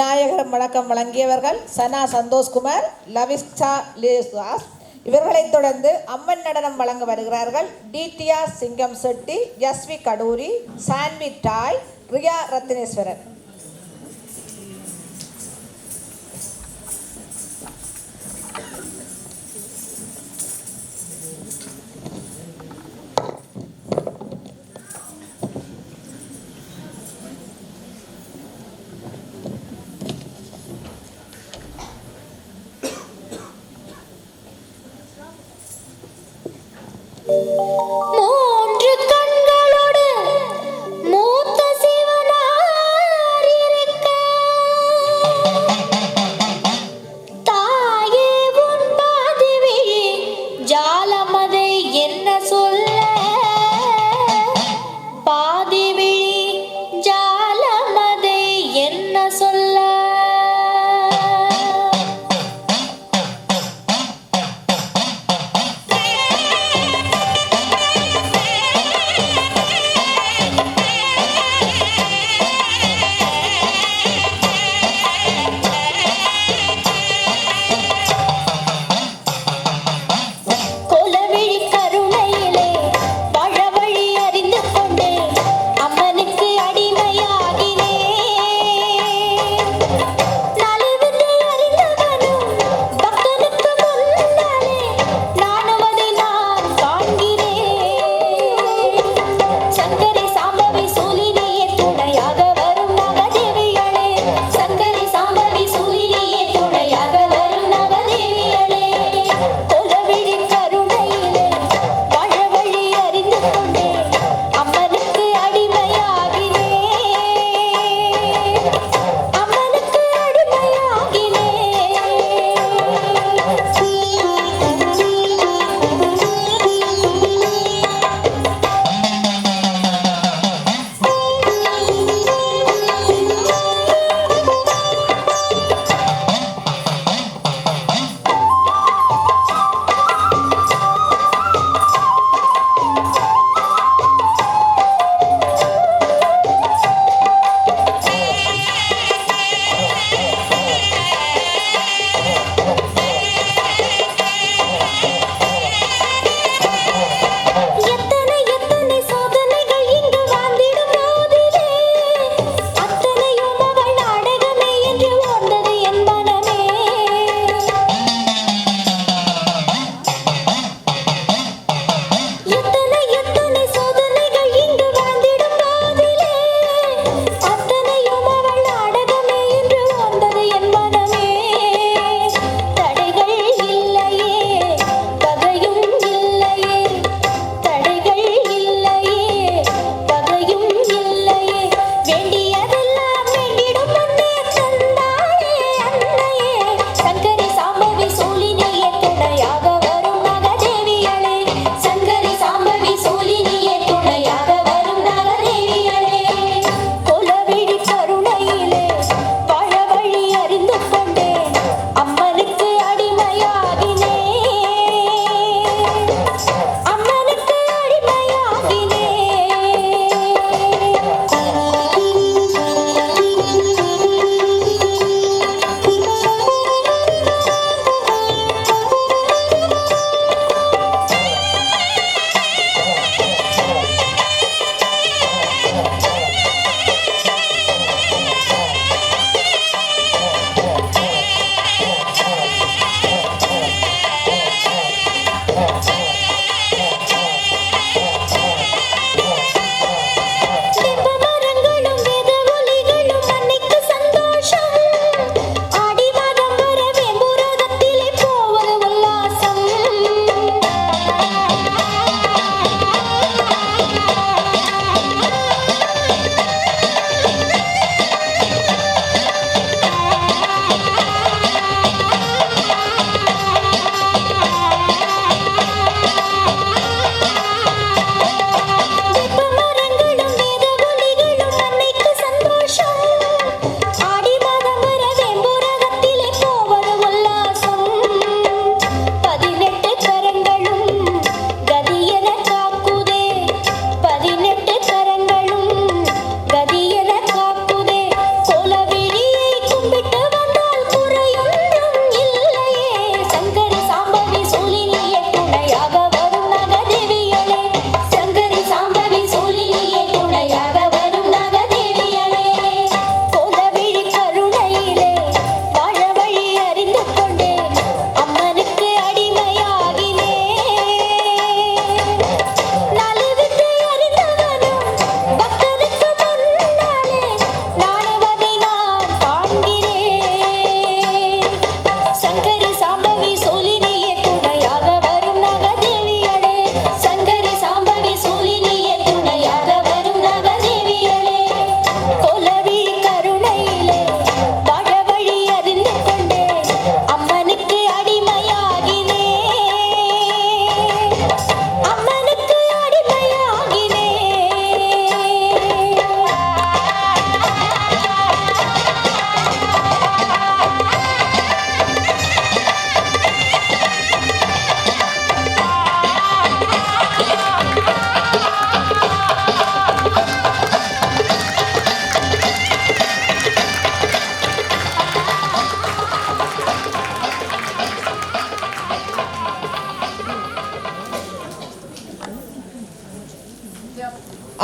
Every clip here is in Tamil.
விநாயகர் வணக்கம் வழங்கியவர்கள் சனா சந்தோஷ்குமார் லவிஸ்டா லேசுவாஸ் இவர்களைத் தொடர்ந்து அம்மன் நடனம் வழங்க வருகிறார்கள். டிடிஆர் சிங்கம் செட்டி எஸ்வி கடூரி சான்வி டாய் ரியா ரத்தினேஸ்வரன்.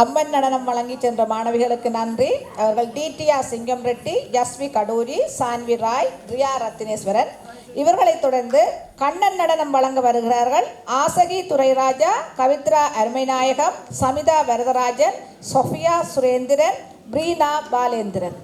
அம்மன் நடனம் வழங்கி சென்ற மாணவிகளுக்கு நன்றி. அவர்கள் டிடிஆர் சிங்கம் ரெட்டி யஸ்வி கடூரி சான்வி ராய் ரியா ரத்தினேஸ்வரன். இவர்களைத் தொடர்ந்து கண்ணன் நடனம் வழங்க வருகிறார்கள். ஆசகி துரைராஜா கவித்ரா அருமைநாயகம் சமிதா வரதராஜன் சொஃபியா சுரேந்திரன் பிரீனா பாலேந்திரன்.